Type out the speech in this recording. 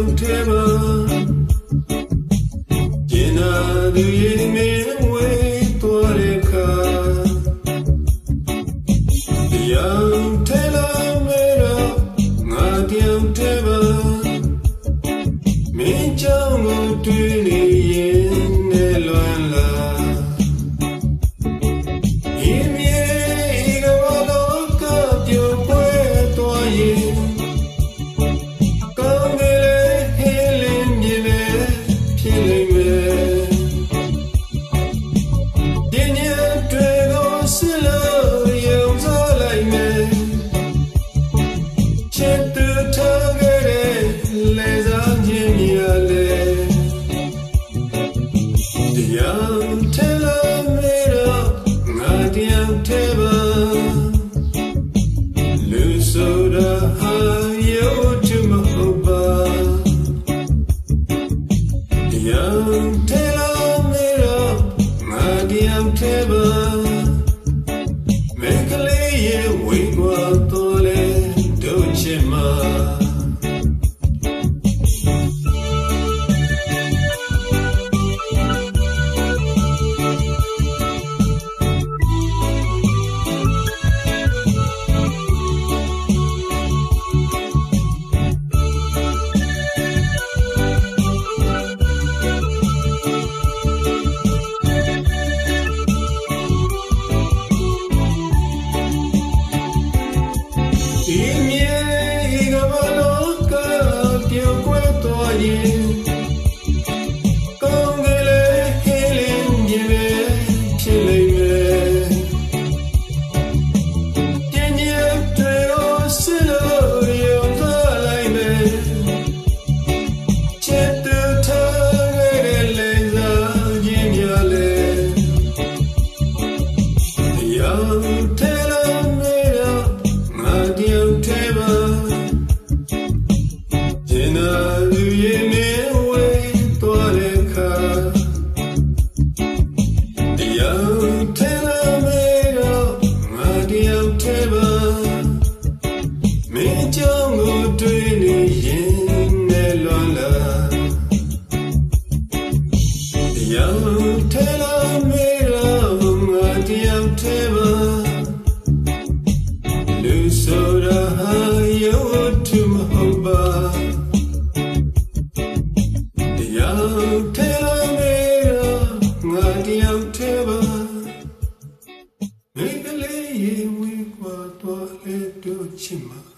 လုံးထဲမှာကျင်နာသူရဲ့မင်းဝေးတော်ရခါတရားထဲလုံးမေတော့ငါတယောက်ထဲမှာ good. you. င်းကြောင့်ကိုတွေ့နေရင်နဲ့လွန်လာရောင်ထဲလာမေရာငါတယောက်ထဲမှာလူဆိုရာဟာယောထုမဟုတ်ပါရောင်ထဲလာမေရာငါတယောက်ထဲမှာမိကလေးရေဝေးကွာတော့လေတို့ချင်မှာ